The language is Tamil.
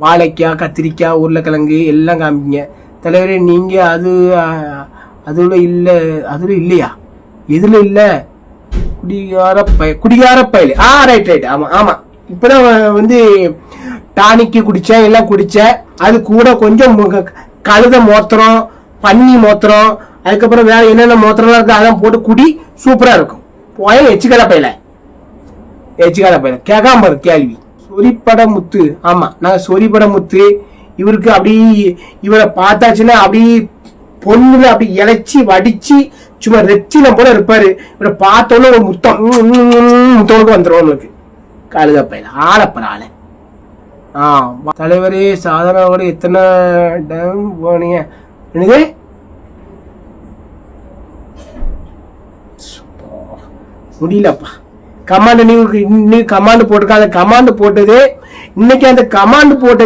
வாழைக்காய் கத்திரிக்காய் உருளைக்கிழங்கு எல்லாம் காமிப்பீங்க தலைவரே நீங்கள் அது அதில் இல்லை அதில் இல்லையா? எதில் இல்லை? குடிகார பய குடிகார பயல். ஆ ரைட் ரைட் ஆமாம் ஆமாம் இப்போ தான் வந்து டானிக்கு குடித்தேன் எல்லாம் குடித்தேன் அது கூட கொஞ்சம் கழுத மோத்திரம் பன்னி மோத்திரம் அதுக்கப்புறம் வேறு என்னென்ன மோத்திரம்லாம் இருக்குது அதெல்லாம் போட்டு குடி சூப்பராக இருக்கும். போய் எச்சிக்கலை பையில. எச்சிக்கலை பையன் கேட்காம பாரு கேள்வி. சொரிப்பட முத்து ஆமா நான் சொரிப்பட முத்து இவருக்கு அப்படி இவரை பார்த்தாச்சுன்னா அப்படி பொண்ணுல அப்படி இழைச்சி வடிச்சு சும்மா ரெச்சிலம் போல இருப்பாரு. இவரை பார்த்தோன்னே ஒரு முத்தம். ம், வந்துடும் உங்களுக்கு கழுத ஆளப்பட ஆளப்பற ஆளு. ஆ தலைவரே சாதாரணோட எத்தனை டைம் போனீங்க? என்னது? முடியலப்பா. கமாண்ட் நீ நீ கமாண்ட் போட்டிருக்க. அந்த கமாண்ட் போட்டது இன்னைக்கு அந்த கமாண்ட் போட்டது